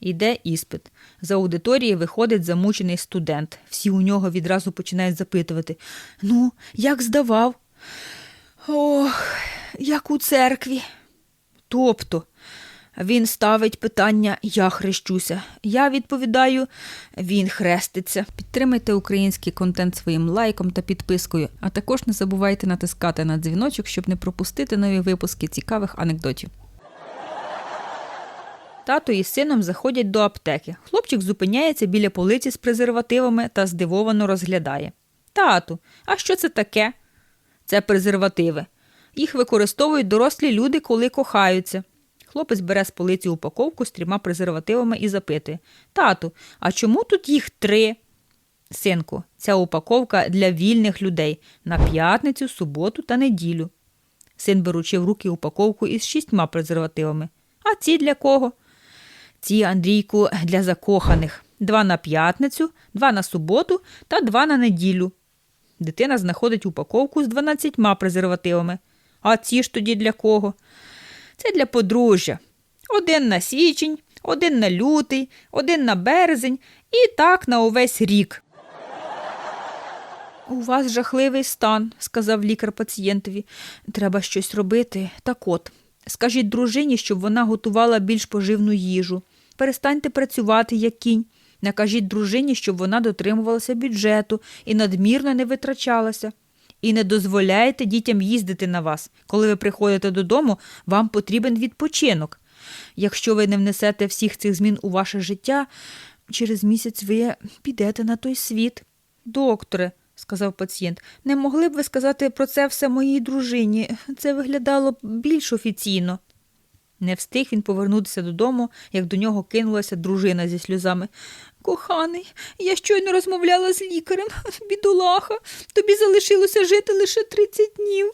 Іде іспит. За аудиторії виходить замучений студент. Всі у нього відразу починають запитувати: Ну, як здавав? Ох, як у церкві. Тобто, він ставить питання Я хрещуся. Я відповідаю, він хреститься. Підтримайте український контент своїм лайком та підпискою, а також не забувайте натискати на дзвіночок, щоб не пропустити нові випуски цікавих анекдотів. Тато із сином заходять до аптеки. Хлопчик зупиняється біля полиці з презервативами та здивовано розглядає. Тату, а що це таке? Це презервативи. Їх використовують дорослі люди, коли кохаються. Хлопець бере з полиці упаковку з трьома презервативами і запитує Тату, а чому тут їх три? Синку, ця упаковка для вільних людей на п'ятницю, суботу та неділю. Син беручи в руки упаковку із шістьма презервативами. А ці для кого? Ці, Андрійку, для закоханих. Два на п'ятницю, два на суботу та два на неділю. Дитина знаходить упаковку з 12 презервативами. А ці ж тоді для кого? Це для подружжя. Один на січень, один на лютий, один на березень і так на увесь рік. У вас жахливий стан, сказав лікар пацієнтові. Треба щось робити. Так от, скажіть дружині, щоб вона готувала більш поживну їжу. Перестаньте працювати, як кінь. Накажіть дружині, щоб вона дотримувалася бюджету і надмірно не витрачалася. І не дозволяйте дітям їздити на вас. Коли ви приходите додому, вам потрібен відпочинок. Якщо ви не внесете всіх цих змін у ваше життя, через місяць ви підете на той світ. Докторе, сказав пацієнт, не могли б ви сказати про це все моїй дружині? Це виглядало б більш офіційно. Не встиг він повернутися додому, як до нього кинулася дружина зі сльозами. Коханий, я щойно розмовляла з лікарем. Бідолаха, тобі залишилося жити лише 30 днів.